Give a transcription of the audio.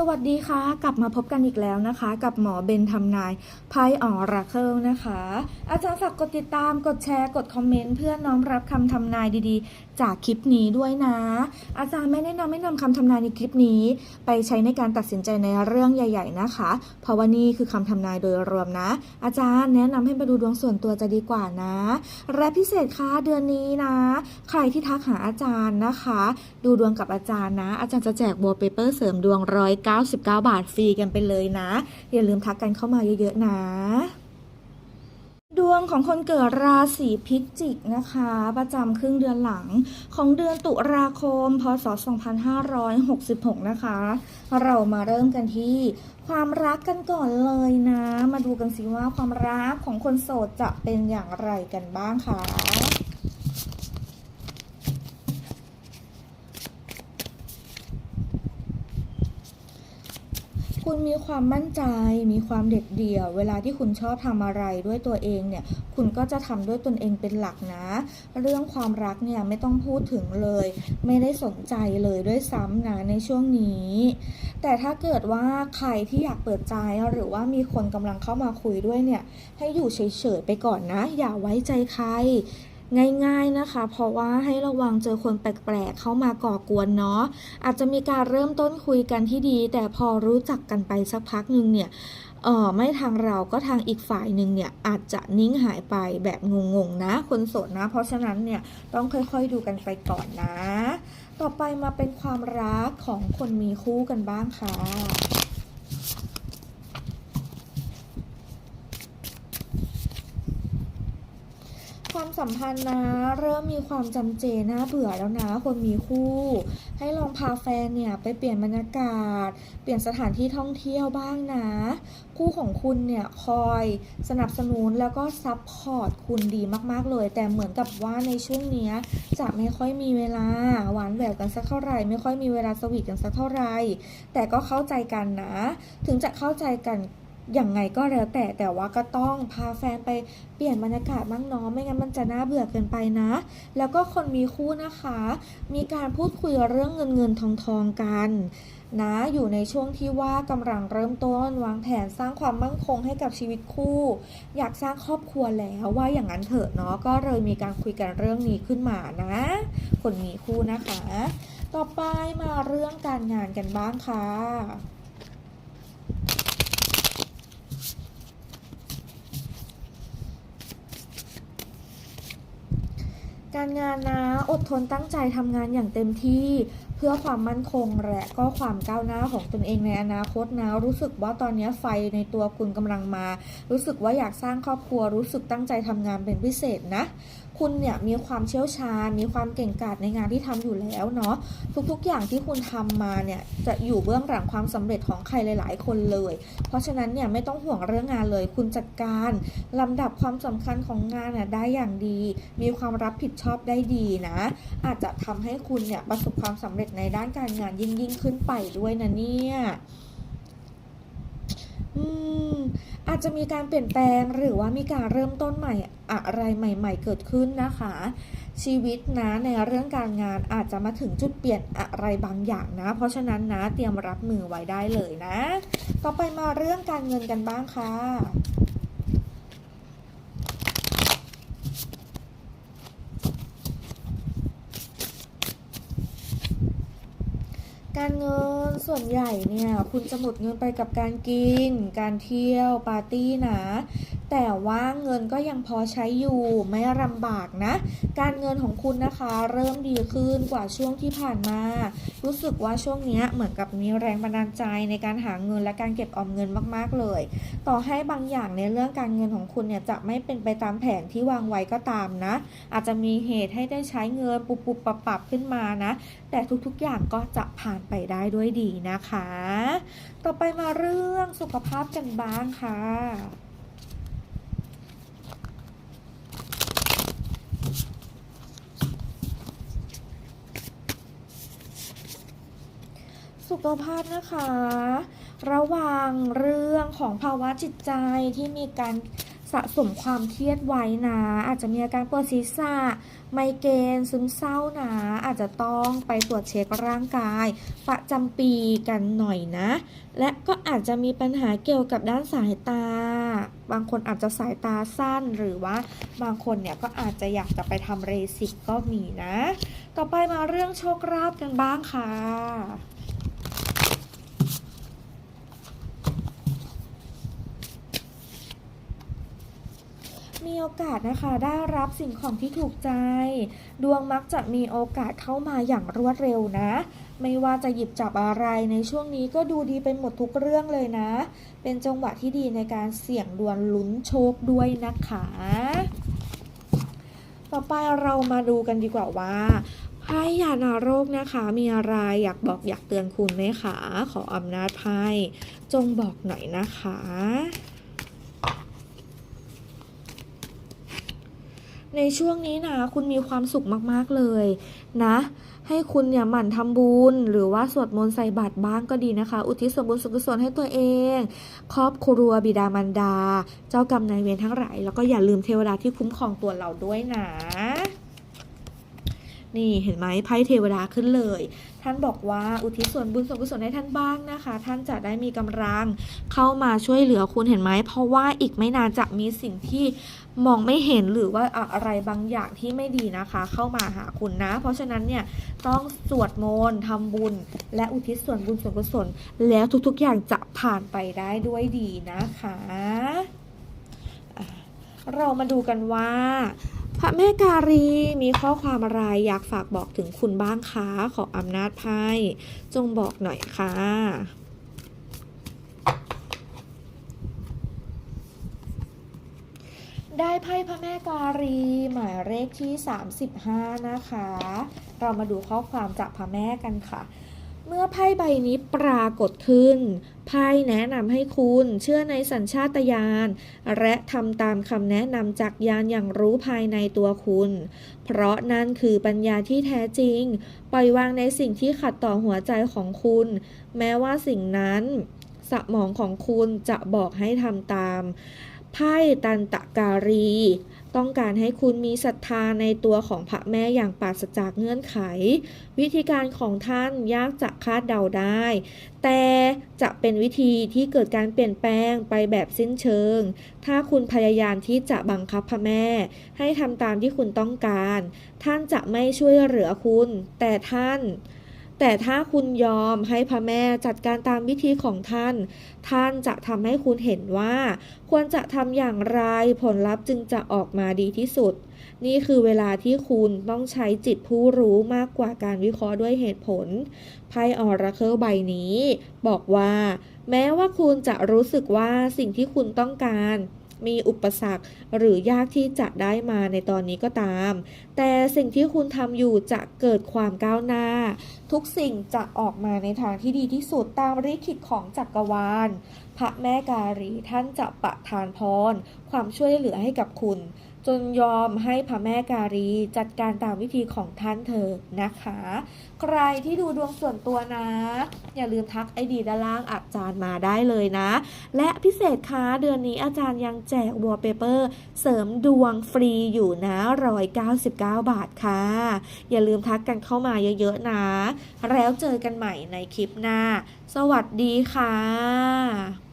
สวัสดีค่ะ กลับมาพบกันอีกแล้วนะคะ กับหมอเบนทำนายไพ่ออราเคิลนะคะ อาจารย์ฝากกดติดตามกดแชร์กดคอมเมนต์เพื่อน้อมรับคำทำนายดีๆ จากคลิปนี้ด้วยนะ อาจารย์ไม่แนะนำให้นำคำทำนายในคลิปนี้ ไปใช้ในการตัดสินใจในเรื่องใหญ่ ๆ นะคะ เพราะว่านี่คือคำทำนายโดยรวมนะ อาจารย์แนะนำให้มาดูดวงส่วนตัวจะดีกว่านะและพิเศษค่ะเดือนนี้นะ ใครที่ทักหาอาจารย์นะคะ ดูดวงกับอาจารย์นะ อาจารย์จะแจกวอลเปเปอร์เสริมดวงร้อย99 บาทฟรีกันไปเลยนะ อย่าลืมทักกันเข้ามาเยอะๆนะดวงของคนเกิดราศีพิจิกนะคะ ประจำครึ่งเดือนหลังของเดือนตุลาคม พศ 2566 นะคะ เรามาเริ่มกันที่ความรักกันก่อนเลยนะ มาดูกันสิว่าความรักของคนโสดจะเป็นอย่างไรกันบ้างคะ คุณมีความมั่นใจ มีความเด็ดเดี่ยว เวลาที่คุณชอบทำอะไรด้วยตัวเองเนี่ย คุณก็จะทำด้วยตนเองเป็นหลักนะ เรื่องความรักเนี่ยไม่ต้องพูดถึงเลย ไม่ได้สนใจเลยด้วยซ้ำนะในช่วงนี้ แต่ถ้าเกิดว่าใครที่อยากเปิดใจหรือว่ามีคนกำลังเข้ามาคุยด้วยเนี่ย ให้อยู่เฉยๆไปก่อนนะ อย่าไว้ใจใคร ง่ายๆนะคะ เพราะว่าให้ระวังเจอคนแปลกๆเข้ามาก่อกวนเนาะอาจจะมีการเริ่มต้นคุยกันที่ดี แต่พอรู้จักกันไปสักพักหนึ่งเนี่ยเออไม่ทางเราก็ทางอีกฝ่ายหนึ่งเนี่ยอาจจะนิ่งหายไปแบบงงๆนะ คนโสดนะ เพราะฉะนั้นเนี่ยต้องค่อยๆดูกันไปก่อนนะ ต่อไปมาเป็นความรักของคนมีคู่กันบ้างค่ะ ความ สัมพันธ์นะ เริ่มมีความจำเจน่าเบื่อแล้วนะ คนมีคู่ ให้ลองพาแฟนเนี่ยไปเปลี่ยนบรรยากาศ เปลี่ยนสถานที่ท่องเที่ยวบ้างนะ คู่ของคุณเนี่ยคอยสนับสนุนแล้วก็ซัพพอร์ตคุณดีมากๆเลย แต่เหมือนกับว่าในช่วงนี้จะไม่ค่อยมีเวลาหวานแหววกันสักเท่าไหร่ไม่ค่อยมีเวลาสวีทกันสักเท่าไหร่แต่ก็เข้าใจกันนะ ถึงจะเข้าใจกัน อย่างไงก็แล้วแต่แต่ว่าก็ต้องพาแฟนไปเปลี่ยนบรรยากาศบ้างเนาะไม่งั้นมันจะน่าเบื่อเกินไปนะ แล้วก็คนมีคู่นะคะ มีการพูดคุยเรื่องเงินเงินทองทองกันนะอยู่ในช่วงที่ว่ากำลังเริ่มต้นวางแผนสร้างความมั่นคงให้กับชีวิตคู่ อยากสร้างครอบครัวแล้วว่าอย่างนั้นเถอะเนาะก็เลยมีการคุยกันเรื่องนี้ขึ้นมานะ คนมีคู่นะคะ ต่อไปมาเรื่องการงานกันบ้างค่ะ การงานนะ อดทนตั้งใจทำงานอย่างเต็มที่ เพื่อความมั่นคงและก็ความก้าวหน้าของตนเองในอนาคตนะ รู้สึกว่าตอนนี้ไฟในตัวคุณกำลังมา รู้สึกว่าอยากสร้างครอบครัวรู้สึกตั้งใจทำงานเป็นพิเศษนะคุณเนี่ยมีความเชี่ยวชาญ มีความเก่งกาจในงานที่ทำอยู่แล้วเนาะทุกๆ อย่างที่คุณทำมาเนี่ยจะอยู่เบื้องหลังความสำเร็จของใครหลาย ๆ คนเลย เพราะฉะนั้นเนี่ยไม่ต้องห่วงเรื่องงานเลย คุณจัดการลำดับความสำคัญของงานน่ะได้อย่างดี มีความรับผิดชอบได้ดีนะ อาจจะทำให้คุณเนี่ยประสบความสำเร็จในด้านการงานยิ่งยิ่งขึ้นไปด้วยนะเนี่ยอืมอาจจะมีการเปลี่ยนแปลงหรือว่ามีการเริ่มต้นใหม่อะไรใหม่ ๆ เกิดขึ้นนะคะ ชีวิตนะในเรื่องการงานอาจจะมาถึงจุดเปลี่ยนอะไรบางอย่างนะ เพราะฉะนั้นนะเตรียมรับมือไว้ได้เลยนะ ต่อไปมาเรื่องการเงินกันบ้างค่ะ การเงินส่วนใหญ่เนี่ย คุณจะหมดเงินไปกับการกิน การเที่ยวปาร์ตี้นะ แต่ว่าเงินก็ยังพอใช้อยู่ไม่ลำบากนะ การเงินของคุณนะคะเริ่มดีขึ้นกว่าช่วงที่ผ่านมา รู้สึกว่าช่วงนี้เหมือนกับมีแรงบันดาลใจในการหาเงินและการเก็บออมเงินมากๆเลย ต่อให้บางอย่างในเรื่องการเงินของคุณเนี่ยจะไม่เป็นไปตามแผนที่วางไว้ก็ตามนะ อาจจะมีเหตุให้ได้ใช้เงินปุบปุบปับปับขึ้นมานะ แต่ทุกๆอย่างก็จะผ่านไปได้ด้วยดีนะคะ ต่อไปมาเรื่องสุขภาพกันบ้างค่ะ สุขภาพนะคะ ระหว่างเรื่องของภาวะจิตใจที่มีการสะสมความเครียดไว้นะ อาจจะมีอาการปวดศีรษะ ไมเกรนซึมเศร้านะ อาจจะต้องไปตรวจเช็คร่างกาย ประจำปีกันหน่อยนะ และก็อาจจะมีปัญหาเกี่ยวกับด้านสายตา บางคนอาจจะสายตาสั้นหรือว่าบางคนเนี่ยก็อาจจะอยากจะไปทำเรสิกก็มีนะ ต่อไปมาเรื่องโชคลาภกันบ้างค่ะ อกาสนะคะได้รับสิ่งของที่ถูกใจ ดวงมักจะมีโอกาสเข้ามาอย่างรวดเร็วนะ ไม่ว่าจะหยิบจับอะไรในช่วงนี้ก็ดูดีไปหมดทุกเรื่องเลยนะ เป็นจังหวะที่ดีในการเสี่ยงดวลลุ้นโชคด้วยนะคะ ต่อไปเรามาดูกันดีกว่าว่าไพ่ยานาโรคนะคะ มีอะไรอยากบอกอยากเตือนคุณไหมคะ ขออำนาจไพ่จงบอกหน่อยนะคะ ในช่วงนี้นะคุณมีความสุขมากๆเลยนะ ให้คุณเนี่ยหมั่นทำบุญ หรือว่าสวดมนต์ใส่บาตรบ้างก็ดีนะคะ อุทิศส่วนบุญส่วนกุศลให้ตัวเอง ครอบครัวบิดามารดา เจ้ากรรมนายเวรทั้งหลายแล้วก็อย่าลืมเทวดาที่คุ้มครองตัวเราด้วยนะ นี่เห็นไหมไพ่เทวดาขึ้นเลย ท่านบอกว่าอุทิศส่วนบุญส่วนกุศลให้ท่านบ้างนะคะ ท่านจะได้มีกำลังเข้ามาช่วยเหลือคุณเห็นไหม เพราะว่าอีกไม่นานจะมีสิ่งที่มองไม่เห็นหรือว่าอะไรบางอย่างที่ไม่ดีนะคะ เข้ามาหาคุณนะ เพราะฉะนั้นเนี่ยต้องสวดมนต์ทำบุญ และอุทิศส่วนบุญส่วนกุศลแล้วทุกๆอย่างจะผ่านไปได้ด้วยดีนะคะ เรามาดูกันว่า พระแม่การีมีข้อความอะไรอยากฝากบอกถึงคุณบ้างคะขออำนาจไพ่จงบอกหน่อยค่ะได้ไพ่พระแม่การีหมายเลขที่ 35 นะคะ เรามาดูข้อความจากพระแม่กันค่ะ เมื่อไพ่ใบนี้ปรากฏขึ้น ไพ่แนะนำให้คุณเชื่อในสัญชาตญาณและทำตามคำแนะนำจากยานอย่างรู้ภายในตัวคุณ เพราะนั่นคือปัญญาที่แท้จริง ปล่อยวางในสิ่งที่ขัดต่อหัวใจของคุณ แม้ว่าสิ่งนั้นสมองของคุณจะบอกให้ทำตาม ไพ่ตันตะการี ต้องการให้คุณมีศรัทธาในตัวของพระแม่อย่างปราศจากเงื่อนไข วิธีการของท่านยากจะคาดเดาได้ แต่จะเป็นวิธีที่เกิดการเปลี่ยนแปลงไปแบบสิ้นเชิง ถ้าคุณพยายามที่จะบังคับพระแม่ ให้ทำตามที่คุณต้องการ ท่านจะไม่ช่วยเหลือคุณ แต่ท่าน แต่ถ้าคุณยอมให้พระแม่จัดการตามวิธีของท่าน ท่านจะทำให้คุณเห็นว่า ควรจะทำอย่างไรผลลัพธ์จึงจะออกมาดีที่สุด นี่คือเวลาที่คุณต้องใช้จิตผู้รู้มากกว่าการวิเคราะห์ด้วยเหตุผล ไพ่ออราเคิลใบนี้ บอกว่า แม้ว่าคุณจะรู้สึกว่าสิ่งที่คุณต้องการ มีอุปสรรค หรือยากที่จะได้มาในตอนนี้ก็ตาม แต่สิ่งที่คุณทำอยู่จะเกิดความก้าวหน้า ทุกสิ่งจะออกมาในทางที่ดีที่สุดตามริขิตของจักรวาล พระแม่การีท่านจะประทานพรความช่วยเหลือให้กับคุณ จนยอมให้พระแม่การีจัดการตามวิธีของท่านเธอนะคะ ใครที่ดูดวงส่วนตัวนะ อย่าลืมทักไอดีด้านล่างอาจารย์มาได้เลยนะ และพิเศษคะเดือนนี้อาจารย์ยังแจกวอลเปเปอร์เสริมดวงฟรีอยู่นะ 199 บาทค่ะ อย่าลืมทักกันเข้ามาเยอะๆนะ แล้วเจอกันใหม่ในคลิปหน้า สวัสดีค่ะ